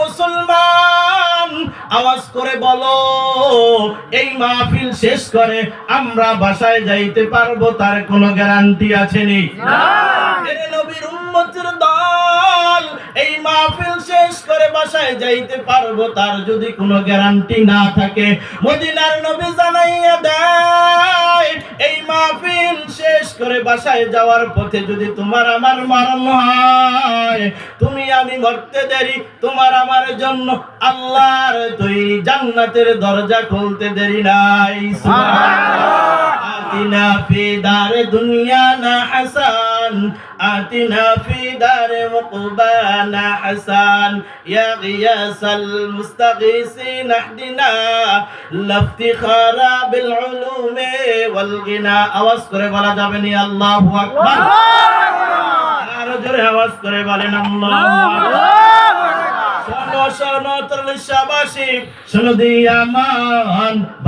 মুসলমান আওয়াজ করে বলো এই মাহফিল শেষ করে আমরা বাসায় যাইতে পারব তার কোনো গ্যারান্টি আছে নি? নবীর উম্মতের দল এই মাহফিল শেষ করে বাসায় যাইতে পারব তার যদি কোনো গ্যারান্টি না থাকে। মদিনার নবী জানাইয়া দেয় এই মাহফিল শেষ করে বাসায় যাওয়ার পথে যদি তোমার আমার মরণ হয় নয়, তুমি আমি মরতে দেরি, তোমার আমার জন্য আল্লাহর তুই জান্নাতের দরজা খুলতে দেরি নাই। আতিনা দুনিয়া না হাসান, আতিনা ফি দার না হাসান। ইয়া গিয়াসাল লাফতি খারা উলুমে ওয়াল গিনা। আওয়াজ করে বলা যাবে নি, আল্লাহু আকবার। জোরে আওয়াজ করে বলেন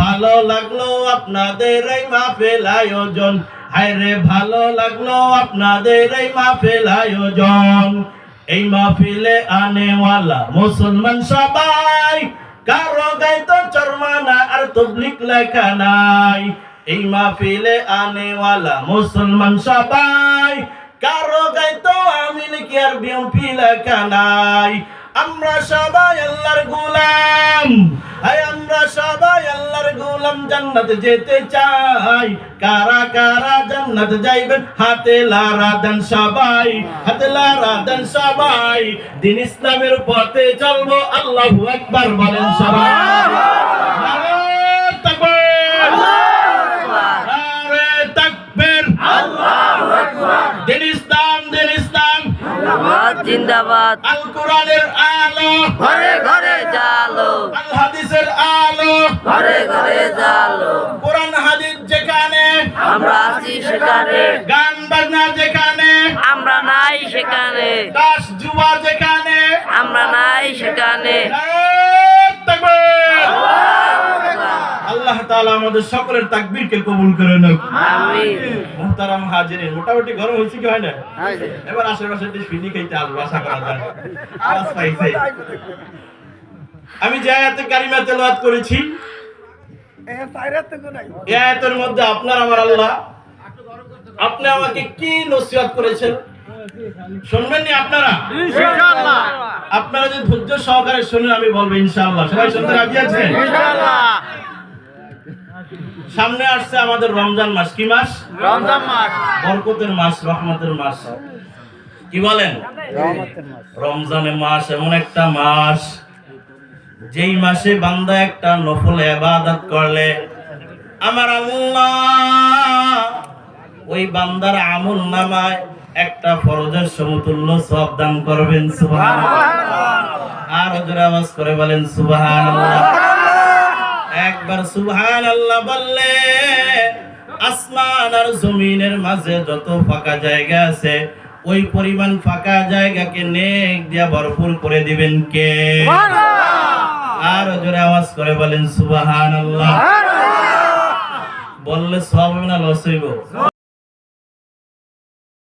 ভালো লাগল আপনাদের এই মাহফিল আয়োজন। হায়রে, ভালো লাগল আপনাদের এই মাহফিল আয়োজন। এই মাহফিলে আনেওয়ালা মুসলমান সবাই, কারও গাইতো চরমানা আর তবলিক লেখা নাই। এই মাহফিলে আনেওয়ালা মুসলমান সবাই কারও গাইতো আমি কি আর বিএমপি লেখা নাই? আমরা সবাই আল্লাহর গোলাম। আমরা সবাই আল্লাহর গোলাম, জান্নাত যেতে চাই। কারা কারা জান্নাত যাইবেন হাতে লারা দেন সবাই, হাতে লারা দেন সবাই। দিন ইসলামের পথে চলবো, আল্লাহু আকবার বলেন সবাই। জিন্দাবাদ জিন্দাবাদ। আল কোরআনের আলো। ঘরে ঘরে জালো। আল হাদিসের আলো। ঘরে ঘরে জালো। কোরআন হাদিস যেখানে। আমরা আছি সেখানে। গান বাজনা যেখানে। আমরা নাই সেখানে। দাস জুয়া যেখানে। আমরা নাই সেখানে। তাকবীর! তাআলা আমাদের সকলের তাকবীরকে কবুল করে নাও আমি মুহতারাম হাজিরিন মোটামুটি গরম হয়েছে কি হয় না? এবার আশেপাশে ফিনি খাইতে আসব আশা করা যায়। আওয়াজ পাইছে। আমি যে আয়াতে কারিমা তেলাওয়াত করেছি এই আয়াতের মধ্যে আপনার আমার আল্লাহ আপনি আমাকে কি নসিহত করেছেন? শুনবেন নি আপনারা আপনারা যদি ধৈর্য সহকারে শুনেন আমি বলব ইনশাআল্লাহ। সবাই শুনতে রাজি আছেন? সামনে আসছে আমাদের রমজান মাস। কি মাস? রমজান মাস। বরকতের মাস রহমতের মাস। কি বলেন? রমজানের মাস। এমন একটা মাস যেই মাসে বান্দা একটা নফল ইবাদত করলে আমার আল্লাহ ওই বান্দার আমল নামায় একটা ফরজের সমতুল্য সব দান করবেন। সুবহানাল্লাহ। আর হজরে আওয়াজ করে বলেন সুবহানাল্লাহ। একবার সুহান আল্লাহ বললে আসমান আর জমিনের মাঝে যত ফাঁকা জায়গা আছে ওই পরিমাণ ফাঁকা জায়গাকে নেক দিয়া ভরপুর করে দিবেন কে? আর জোরে আওয়াজ করে বলেন সুবাহান আল্লাহ বললে সব না লস হইব।